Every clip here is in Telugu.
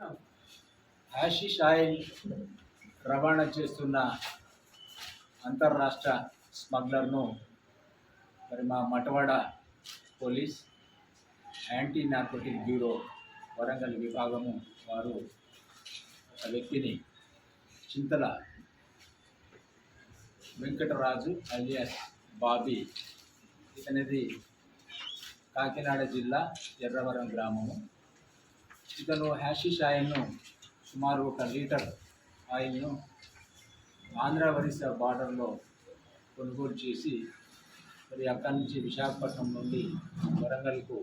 హ్యాషిష్ ఆయిల్ రవాణా చేస్తున్న అంతర్రాష్ట్ర స్మగ్లర్ను మరి మా Matwada police anti narcotic bureau Warangal విభాగము వారు ఒక వ్యక్తిని చింతల వెంకటరాజు అలియాస్ బాబీ ఇతనిది కాకినాడ జిల్లా ఎర్రవరం గ్రామము. ఇతను హ్యాషిష్ ఆయిల్ను సుమారు ఒక లీటర్ ఆయిల్ను ఆంధ్ర ఒరిస్సా బార్డర్లో కొనుగోలు చేసి మరి అక్కడి నుంచి విశాఖపట్నం నుండి వరంగల్కు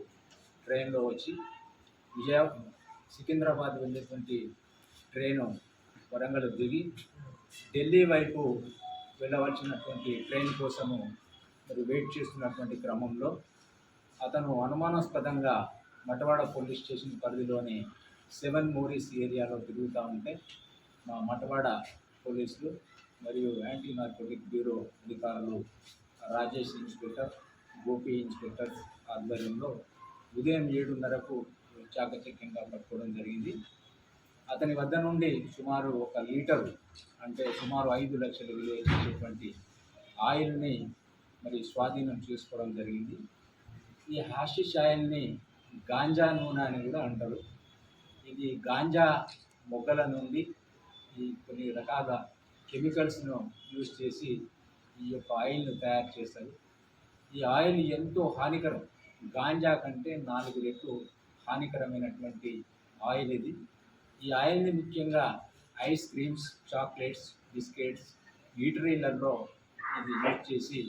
ట్రైన్లో వచ్చి విజయ సికింద్రాబాద్ వెళ్ళేటువంటి ట్రైను వరంగల్ దిగి ఢిల్లీ వైపు వెళ్ళవలసినటువంటి ట్రైన్ కోసము మరి వెయిట్ చేస్తున్నటువంటి క్రమంలో అతను అనుమానాస్పదంగా మటవాడ పోలీస్ స్టేషన్ పరిధిలోని సెవెన్ మోరీస్ ఏరియాలో తిరుగుతూ ఉంటే మా మటవాడ పోలీసులు మరియు యాంటీ నార్కోటిక్ బ్యూరో అధికారులు రాజేష్ ఇన్స్పెక్టర్ గోపి ఇన్స్పెక్టర్ ఆధ్వర్యంలో ఉదయం ఏడున్నరకు చాకచక్యంగా పట్టుకోవడం జరిగింది. అతని వద్ద నుండి సుమారు ఒక లీటరు అంటే సుమారు ఐదు లక్షల విలువ చేసేటువంటి ఆయిల్ని మరి స్వాధీనం చేసుకోవడం జరిగింది. ఈ హాషిష్ ఆయిల్ని గాంజా నూనె అని కూడా అంటారు. ఇది గాంజా మొగ్గల నుండి ఈ కొన్ని రకాల కెమికల్స్ను యూజ్ చేసి ఈ యొక్క ఆయిల్ను తయారు చేస్తారు. ఈ ఆయిల్ ఎంతో హానికరం. గాంజా కంటే నాలుగు రెట్లు హానికరమైనటువంటి ఆయిల్ ఇది. ఈ ఆయిల్ని ముఖ్యంగా ఐస్ క్రీమ్స్ చాక్లెట్స్ బిస్కెట్స్ ఈటరీలలో ఇది యూజ్ చేసి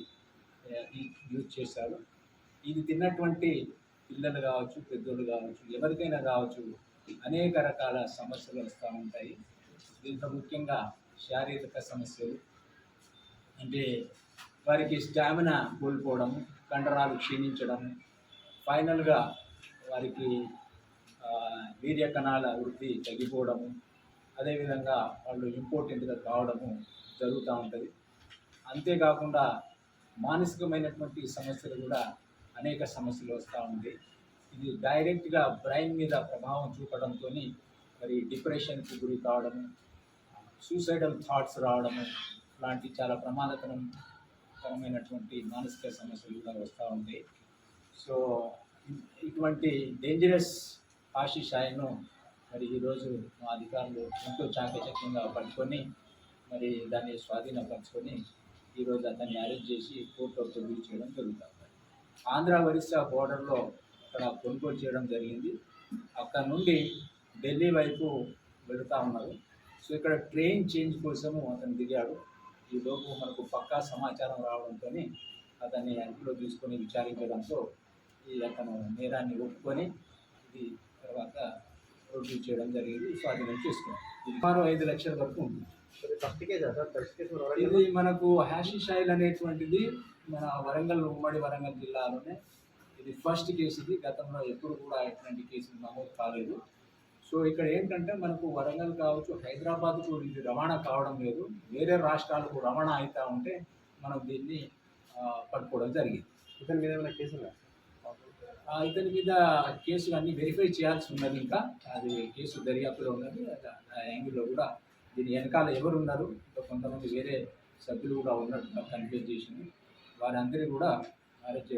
యూజ్ చేస్తారు. ఇది తిన్నటువంటి పిల్లలు కావచ్చు పెద్దోళ్ళు కావచ్చు ఎవరికైనా కావచ్చు అనేక రకాల సమస్యలు వస్తూ ఉంటాయి. దీంట్లో ముఖ్యంగా శారీరక సమస్యలు అంటే వారికి స్టామినా కోల్పోవడం కండరాలు క్షీణించడం ఫైనల్గా వారికి వీర్య కణాల వృద్ధి తగ్గిపోవడము అదేవిధంగా వాళ్ళు ఇంపార్టెంట్గా కావడము జరుగుతూ ఉంటుంది. అంతేకాకుండా మానసికమైనటువంటి సమస్యలు కూడా అనేక సమస్యలు వస్తూ ఉంది. ఇది డైరెక్ట్గా బ్రెయిన్ మీద ప్రభావం చూపడంతో మరి డిప్రెషన్కి గురి కావడము సూసైడల్ థాట్స్ రావడము లాంటి చాలా ప్రమాదకరం కరమైనటువంటి మానసిక సమస్యలు కూడా వస్తూ ఉంటాయి సో ఇటువంటి డేంజరస్ ఆశీష్ మరి ఈరోజు మా అధికారులు ఎంతో చాకచక్యంగా పట్టుకొని మరి దాన్ని స్వాధీనపరచుకొని ఈరోజు అతన్ని అరెస్ట్ చేసి కోర్టు ప్రొడ్యూస్ చేయడం జరుగుతుంది. ఆంధ్ర ఒరిస్సా బోర్డర్లో అక్కడ కొనుగోలు చేయడం జరిగింది. అక్కడ నుండి ఢిల్లీ వైపు వెళుతూ ఉన్నారు. సో ఇక్కడ ట్రైన్ చేంజ్ కోసము అతను దిగాడు. ఈ లోపు మనకు పక్కా సమాచారం రావడంతో అతన్ని అదుపులో తీసుకొని విచారించడంతో ఈ అతను నేరాన్ని ఒప్పుకొని ఇది తర్వాత ప్రొడ్యూస్ చేయడం జరిగింది. స్వాధీనం చేసుకున్నాం సుమారు ఐదు లక్షల వరకు ఉంది. ఇది మనకు హ్యాషిష్ ఆయిల్ అనేటువంటిది మన వరంగల్ ఉమ్మడి వరంగల్ జిల్లాలోనే ఇది ఫస్ట్ కేసు ఇది. గతంలో ఎప్పుడు కూడా ఇట్లాంటి కేసులు నమోదు కాలేదు. సో ఇక్కడ ఏంటంటే మనకు వరంగల్ కావచ్చు హైదరాబాద్కు ఇది రవాణా కావడం లేదు. వేరే రాష్ట్రాలకు రవాణా అవుతూ ఉంటే మనం దీన్ని పట్టుకోవడం జరిగింది. ఇతని మీద ఏమైనా కేసు ఉందా ఆ, ఇతని మీద కేసులు అన్ని వెరిఫై చేయాల్సి ఉన్నది ఇంకా. అది కేసు దర్యాప్తులో ఉన్నది. యాంగిల్లో కూడా దీని వెనకాల ఎవరు ఉన్నారు ఇంకా కొంతమంది వేరే సభ్యులు కూడా ఉన్నట్టుగా కన్ఫ్యూజ్ చేసింది వారందరూ కూడా అరెస్ట్